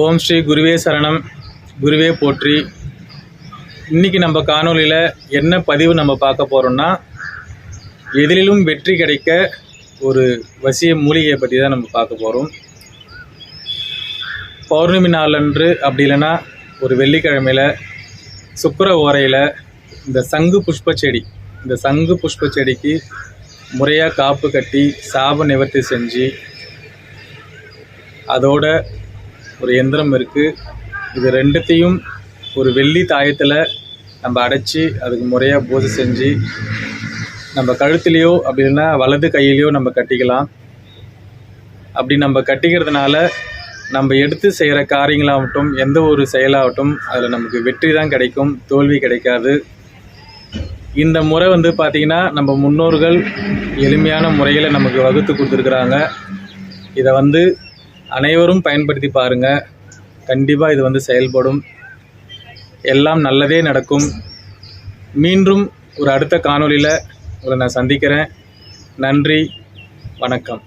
ஓம் ஸ்ரீ குருவே சரணம். குருவே போற்றி. இன்றைக்கி நம்ம காணொளியில் என்ன பதிவு நம்ம பார்க்க போகிறோம்னா எதிலும் வெற்றி கிடைக்க ஒரு வசிய மூலிகையை பற்றி தான் நம்ம பார்க்க போகிறோம் பௌர்ணமி நாளன்று அப்படி இல்லைன்னா ஒரு வெள்ளிக்கிழமையில் சுக்கர ஓரையில் இந்த சங்கு புஷ்ப செடி இந்த சங்கு புஷ்ப செடிக்கு முறையாக காப்பு கட்டி சாப நிவர்த்தி செஞ்சு அதோட ஒரு எந்திரம் இருக்குது இது ரெண்டுத்தையும் ஒரு வெள்ளி தாயத்தில் நம்ம அடைச்சி அதுக்கு முறையாக பூஜை செஞ்சு நம்ம கழுத்துலேயோ அப்படி இல்லைன்னா வலது கையிலையோ நம்ம கட்டிக்கலாம். அப்படி நம்ம கட்டிக்கிறதுனால நம்ம எடுத்து செய்கிற காரியங்களாகட்டும் எந்த ஒரு செயலாகட்டும் அதில் நமக்கு வெற்றி தான் கிடைக்கும் தோல்வி கிடைக்காது. இந்த முறை வந்து பார்த்திங்கன்னா நம்ம முன்னோர்கள் எளிமையான முறையில் நமக்கு வகுத்து கொடுத்துருக்குறாங்க. இதை வந்து அனைவரும் பயன்படுத்தி பாருங்கள் கண்டிப்பாக இது வந்து செயல்படும். எல்லாம் நல்லதே நடக்கும். மீண்டும் ஒரு அடுத்த காணொலியில் உங்களை நான் சந்திக்கிறேன். நன்றி. வணக்கம்.